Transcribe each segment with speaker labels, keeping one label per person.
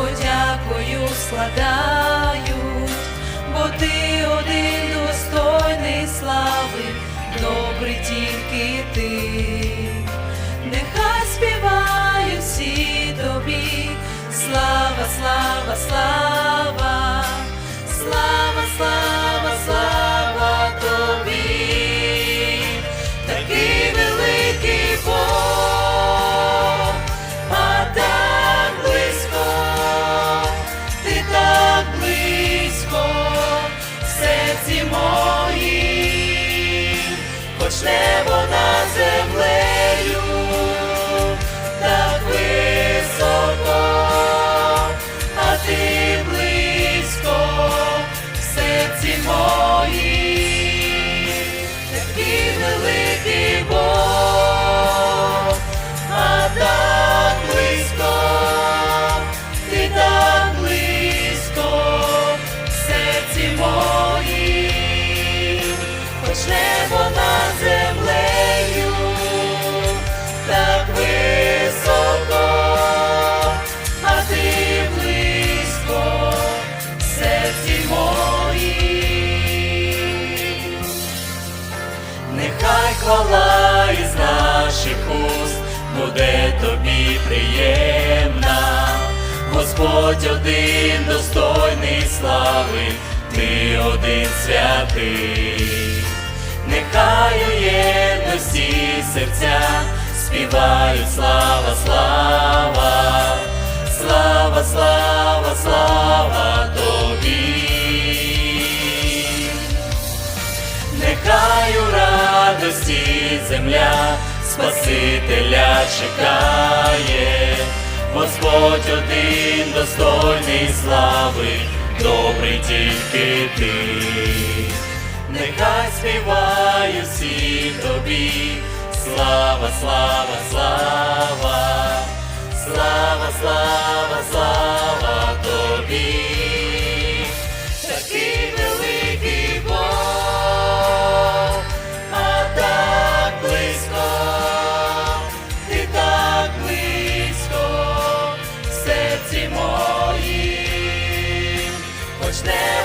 Speaker 1: Подякою складають, бо ти один достойний слави, добрий тільки ти. Нехай співають всі тобі, слава, слава, слава, хоч
Speaker 2: Нехай хвала із наших уст буде тобі приємна, Господь один достойний слави, ти один святий, нехай у єдності серця співають слава, слава, слава, слава, земля Спасителя чекає, Господь один достойний слави, добрий тільки ти. Нехай співаю всі тобі, слава, слава, слава,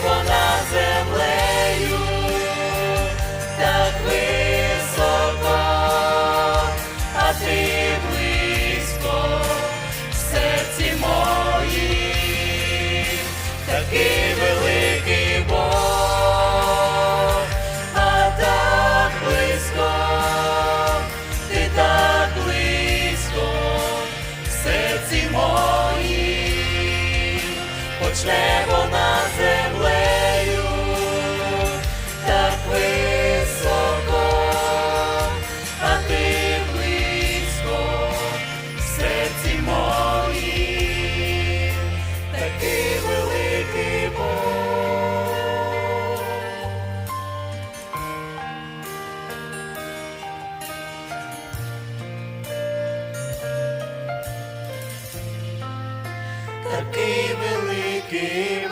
Speaker 2: хоч серці мої, такий великий Бог. Такий великий